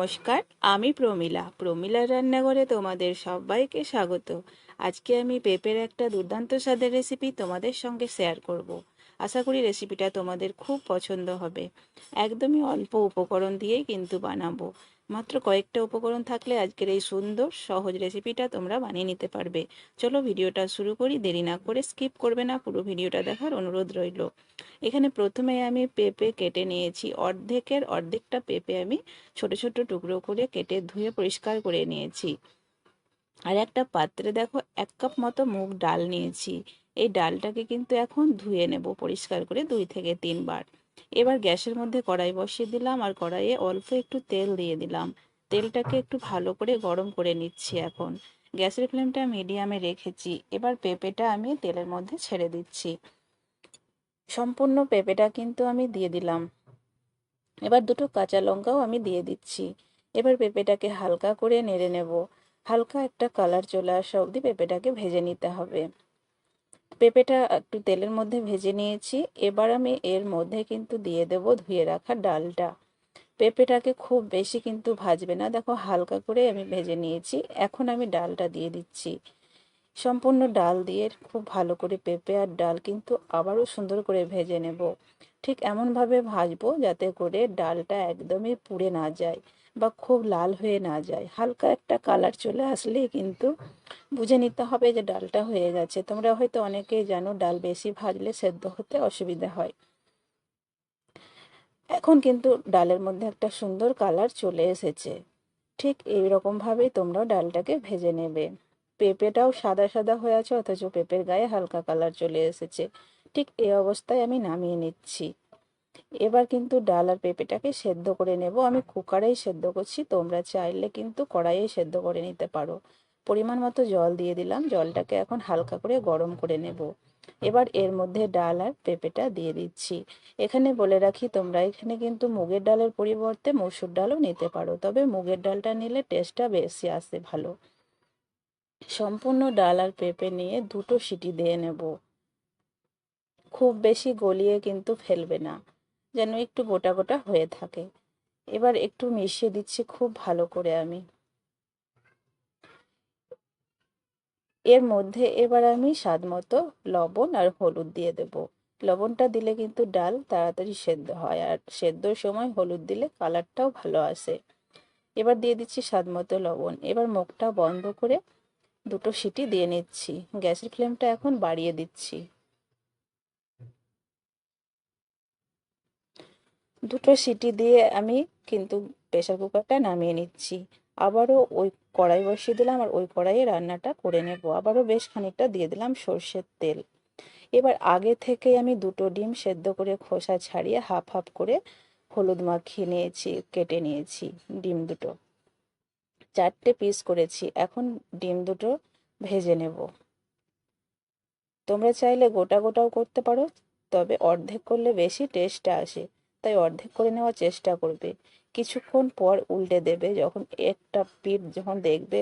নমস্কার, আমি প্রমিলা প্রমীলার রান্নাঘরে তোমাদের সবাইকে স্বাগত আজকে আমি পেঁপের একটা দুর্দান্ত স্বাদের রেসিপি তোমাদের সঙ্গে শেয়ার করব। আশা করি রেসিপিটা তোমাদের খুব পছন্দ হবে। একদমই অল্প উপকরণ দিয়েই কিন্তু বানাবো। মাত্র কয়েকটা উপকরণ থাকলে আজকের এই সুন্দর, সহজ রেসিপিটা তোমরা বানিয়ে নিতে পারবে। চলো ভিডিওটা শুরু করি। দেরি না করে স্কিপ করবে না, পুরো ভিডিওটা দেখার অনুরোধ রইল। এখানে প্রথমে আমি পেঁপে কেটে নিয়েছি। অর্ধেকের, অর্ধেকটা পেঁপে আমি ছোট ছোট টুকরো করে কেটে ধুয়ে পরিষ্কার করে নিয়েছি। আর একটা পাত্রে দেখো, এক কাপ মতো মুগ ডাল নিয়েছি। এই ডালটাকে কিন্তু এখন ধুয়ে নেব পরিষ্কার করে দুই থেকে তিনবার। এবার গ্যাসের মধ্যে কড়াই বসিয়ে দিলাম আর কড়াইয়ে অল্প একটু তেল দিয়ে দিলাম। তেলটাকে একটু ভালো করে গরম করে নিচ্ছি এখন। গ্যাসের ফ্লেমটা মিডিয়ামে রেখেছি। এবার পেঁপেটা আমি তেলের মধ্যে ছেড়ে দিচ্ছি। সম্পূর্ণ পেঁপেটা কিন্তু আমি দিয়ে দিলাম। এবার দুটো কাঁচা লঙ্কাও আমি দিয়ে দিচ্ছি। এবার পেঁপেটাকে হালকা করে নেড়ে নেব। হালকা একটা কালার চলে আসা অবধি পেঁপেটাকে ভেজে নিতে হবে। পেঁপেটা একটু তেলের মধ্যে ভেজে নিয়েছি। এবার আমি এর মধ্যে কিন্তু দিয়ে দেব ধুয়ে রাখা ডালটা। পেঁপেটাকে খুব বেশি কিন্তু ভাজবে না। দেখো হালকা করে আমি ভেজে নিয়েছি। এখন আমি ডালটা দিয়ে দিচ্ছি। সম্পূর্ণ ডাল দিয়ে খুব ভালো করে পেঁপে আর ডাল কিন্তু আবারও সুন্দর করে ভেজে নেব। ঠিক এমনভাবে ভাজবো যাতে করে ডালটা একদমই পুড়ে না যায়। বা খুব লাল হয়ে না যায়। হালকা একটা কালার চলে আসলেই কিন্তু বুঝে নিতে হবে যে ডালটা হয়ে গেছে। তোমরা হয়তো অনেকেই জানো ডাল বেশি ভাজলে সেদ্ধ হতে অসুবিধা হয়। এখন কিন্তু ডালের মধ্যে একটা সুন্দর কালার চলে এসেছে। ঠিক এই রকমভাবেই তোমরা ডালটাকে ভেজে নেবে। পেঁপেটাও সাদা সাদা হয়ে আছে, অথচ পেঁপের গায়ে হালকা কালার চলে এসেছে। ঠিক এই অবস্থায় আমি নামিয়ে নিচ্ছি। এবার কিন্তু ডাল আর পেঁপেটাকে সেদ্ধ করে নেব। আমি কুকারেই সেদ্ধ করছি, তোমরা চাইলে কিন্তু কড়াইয়ে সেদ্ধ করে নিতে পারো। পরিমাণ মতো জল দিয়ে দিলাম, জলটাকে এখন হালকা করে গরম করে নেব। এবার এর মধ্যে ডাল আর পেঁপেটা দিয়ে দিচ্ছি। এখানে বলে রাখি, তোমরা এখানে কিন্তু মুগের ডালের পরিবর্তে মসুর ডালও নিতে পারো, তবে মুগের ডালটা নিলে টেস্টটা বেশি আসে ভালো। সম্পূর্ণ ডাল আর পেঁপে নিয়ে দুটো সিটি দিয়ে নেব। খুব বেশি গলিয়ে কিন্তু ফেলবে না। যেন একটু গোটা গোটা হয়ে থাকে। এবার একটু মিশিয়ে দিচ্ছি খুব ভালো করে আমি। এর মধ্যে এবার আমি স্বাদ মতো লবণ আর হলুদ দিয়ে দেব। লবণটা দিলে কিন্তু ডাল তাড়াতাড়ি সেদ্ধ হয় আর সেদ্ধর সময় হলুদ দিলে কালারটাও ভালো আসে। এবার দিয়ে দিচ্ছি স্বাদ মতো লবণ। এবার মুখটা বন্ধ করে দুটো সিটি দিয়ে নিচ্ছি। গ্যাসের ফ্লেমটা এখন বাড়িয়ে দিচ্ছি। দুটো সিটি দিয়ে আমি কিন্তু প্রেশার কুকারটা নামিয়ে নিচ্ছি। আবারও ওই কড়াই বসিয়ে দিলাম আর ওই কড়াইয়ে রান্নাটা করে নেব। আবারও বেশ খানিকটা দিয়ে দিলাম সর্ষের তেল। এবার আগে থেকে আমি দুটো ডিম সেদ্ধ করে খোসা ছাড়িয়ে হাফ হাফ করে হলুদ মাখিয়ে নিয়েছি, কেটে নিয়েছি ডিম দুটো। চারটে পিস করেছি। এখন ডিম দুটো ভেজে নেব। তোমরা চাইলে গোটা গোটাও করতে পারো, তবে অর্ধেক করলে বেশি টেস্ট আসে। তাই অর্ধেক করে নেওয়ার চেষ্টা করবে। কিছুক্ষণ পর উল্টে দেবে। যখন একটা পিঠ যখন দেখবে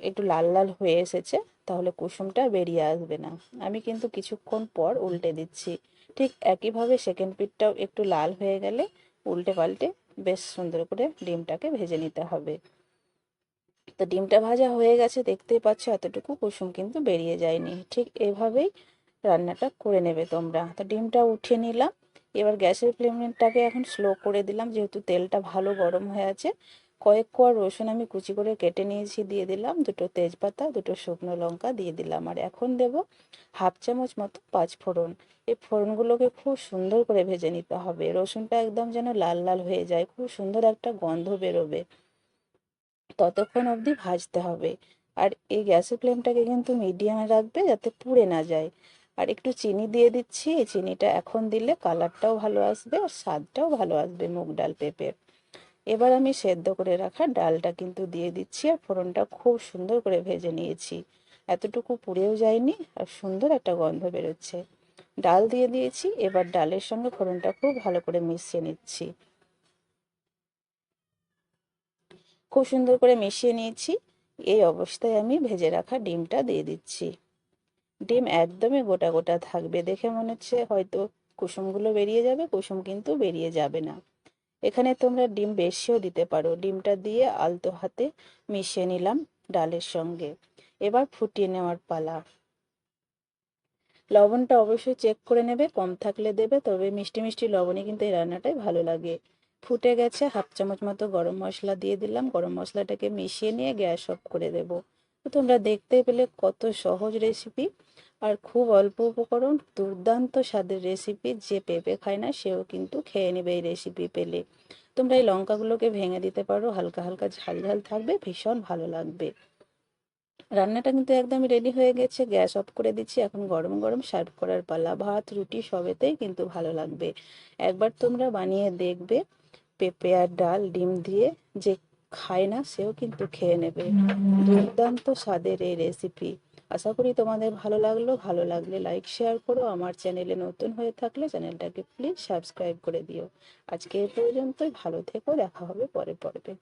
একটু লাল লাল হয়ে এসেছে, তাহলে কুসুমটা বেরিয়ে আসবে না। আমি কিন্তু কিছুক্ষণ পর উল্টে দিচ্ছি। ঠিক একইভাবে সেকেন্ড পিঠটাও একটু লাল হয়ে গেলে উল্টে পাল্টে বেশ সুন্দর করে ডিমটাকে ভেজে নিতে হবে। তো ডিমটা ভাজা হয়ে গেছে, দেখতেই পাচ্ছ এতটুকু কুসুম কিন্তু বেরিয়ে যায়নি। ঠিক এভাবেই রান্নাটা করে নেবে তোমরা। তো ডিমটা উঠিয়ে নিলাম। এবার গ্যাসের ফ্লেমটাকে এখন স্লো করে দিলাম, যেহেতু তেলটা ভালো গরম হয়ে আছে। কয়েক কোয়া রসুন আমি কুচি করে কেটে নিয়েছি, দিয়ে দিলাম দুটো তেজপাতা, দুটো শুকনো লঙ্কা দিয়ে দিলাম। আর এখন দেব হাফ চামচ মতো পাঁচ ফোড়ন। এই ফোড়নগুলোকে খুব সুন্দর করে ভেজে নিতে হবে। রসুনটা একদম যেন লাল লাল হয়ে যায়, খুব সুন্দর একটা গন্ধ বেরোবে। ততক্ষণ অবধি ভাজতে হবে। আর এই গ্যাসের ফ্লেমটাকে কিন্তু মিডিয়ামে রাখবে যাতে পুড়ে না যায়। আর একটু চিনি দিয়ে দিচ্ছি। এই চিনিটা এখন দিলে কালারটাও ভালো আসবে আর স্বাদটাও ভালো আসবে মুগ ডাল পেঁপের এবার আমি সেদ্ধ করে রাখা ডালটা কিন্তু দিয়ে দিচ্ছি আর ফোড়নটা খুব সুন্দর করে ভেজে নিয়েছি। এতটুকু পুড়েও যায়নি আর সুন্দর একটা গন্ধ বেরোচ্ছে। ডাল দিয়ে দিয়েছি, এবার ডালের সঙ্গে ফোড়নটা খুব ভালো করে মিশিয়ে নিচ্ছি। খুব সুন্দর করে মিশিয়ে নিয়েছি। এই অবস্থায় আমি ভেজে রাখা ডিমটা দিয়ে দিচ্ছি। ডিম একদমই গোটা গোটা থাকবে। দেখে মনে হচ্ছে হয়তো কুসুমগুলো বেরিয়ে যাবে, কুসুম কিন্তু বেরিয়ে যাবে না। এখানে তোমরা ডিম বেশিও দিতে পারো। ডিমটা দিয়ে আলতো হাতে মিশিয়ে নিলাম ডালের সঙ্গে। এবার ফুটিয়ে নেওয়ার পালা। লবণটা অবশ্যই চেক করে নেবে, কম থাকলে দেবে, তবে মিষ্টি মিষ্টি লবণে কিন্তু এই রান্নাটাই ভালো লাগে। ফুটে গেছে, হাফ চামচ মতো গরম মশলা দিয়ে দিলাম। গরম মশলাটাকে মিশিয়ে নিয়ে গ্যাস অফ করে দেব। তো তোমরা দেখতে পেলে কত সহজ রেসিপি আর খুব অল্প উপকরণ, দুর্দান্ত স্বাদের রেসিপি যে পেঁপে খায় না, সেও কিন্তু খেয়ে নেবে এই রেসিপি পেলে। তোমরা এই লঙ্কাগুলোকে ভেঙে দিতে পারো, হালকা হালকা ঝাল ঝাল থাকবে, ভীষণ ভালো লাগবে। রান্নাটা কিন্তু একদমই রেডি হয়ে গেছে, গ্যাস অফ করে দিচ্ছি, এখন গরম গরম সার্ভ করার পালা, ভাত, রুটি সবেতেই কিন্তু ভালো লাগবে। একবার তোমরা বানিয়ে দেখবে, পেঁপে আর ডাল, ডিম দিয়ে যে খায় না সেও কিন্তু খেয়ে নেবে। দুর্দান্ত স্বাদের এই রেসিপি আশা করি তোমাদের ভালো লাগল। ভালো লাগলে লাইক শেয়ার করো। আমার চ্যানেলে নতুন হয়ে থাকলে চ্যানেলটাকে প্লিজ সাবস্ক্রাইব করে দিও। আজকে এ পর্যন্তই। ভালো থেকো। দেখা হবে পরে পর্বে।